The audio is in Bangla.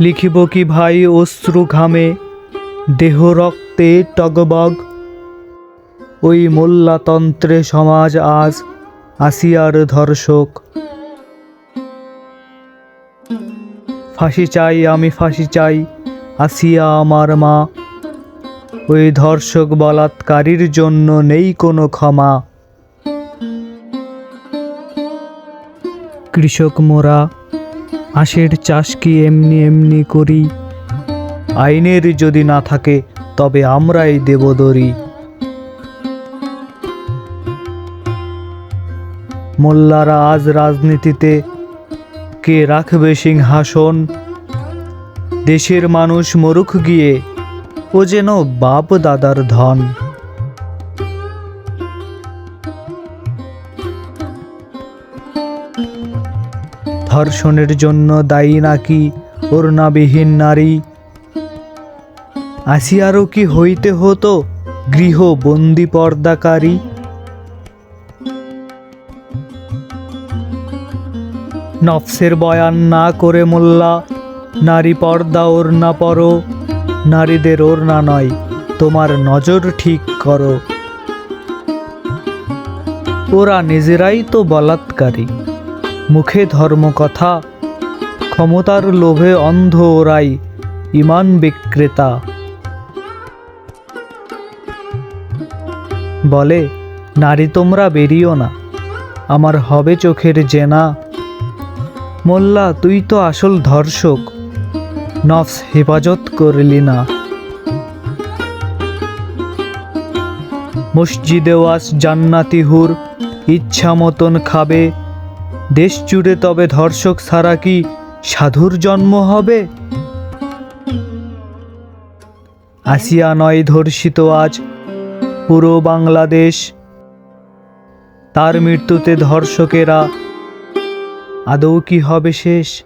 লিখিব কি ভাই অশ্রু ঘামে, দেহ রক্তে টগবগ। ওই মোল্লাতন্ত্রে সমাজ আজ আসিয়ার ধর্ষক। ফাঁসি চাই, আমি ফাঁসি চাই, আসিয়া আমার মা ওই ধর্ষক বলাৎকারীর জন্য নেই কোনো ক্ষমা। কৃষক মোরা আশের চাষ কি এমনি এমনি করি? আইনের যদি না থাকে, তবে আমরাই দেবদরি। মোল্লারা আজ রাজনীতিতে কে রাখবে সিংহাসন? দেশের মানুষ মরুখ গিয়ে ও যেন বাপ দাদার ধন। ধর্ষণের জন্য দায়ী নাকি ওড়নাবিহীন নারী? আসিয়ারও কি হইতে হতো গৃহ বন্দি পর্দাকারী? নফসের বয়ান না করে মোল্লা, নারী পর্দা ওড়না পরো। নারীদের ওড়না নয়, তোমার নজর ঠিক করো। ওরা নিজেরাই তো বলাৎকারী, মুখে ধর্মকথা, ক্ষমতার লোভে অন্ধ ওরাই ইমান বিক্রেতা। বলে, নারী তোমরা বেরিও না, আমার হবে চোখের জেনা। মোল্লা, তুই তো আসল ধর্ষক। নফস হেফাজত করলি না। মসজিদে ওয়াস জান্নাতি হুর, ইচ্ছা মতন খাবে। দেশ জুড়ে তবে ধর্ষক ছাড়া কি সাধুর জন্ম হবে? আসিয়া নয় ধর্ষিত আজ পুরো বাংলাদেশ। তার মৃত্যুতে ধর্ষকেরা আদৌ কি হবে শেষ?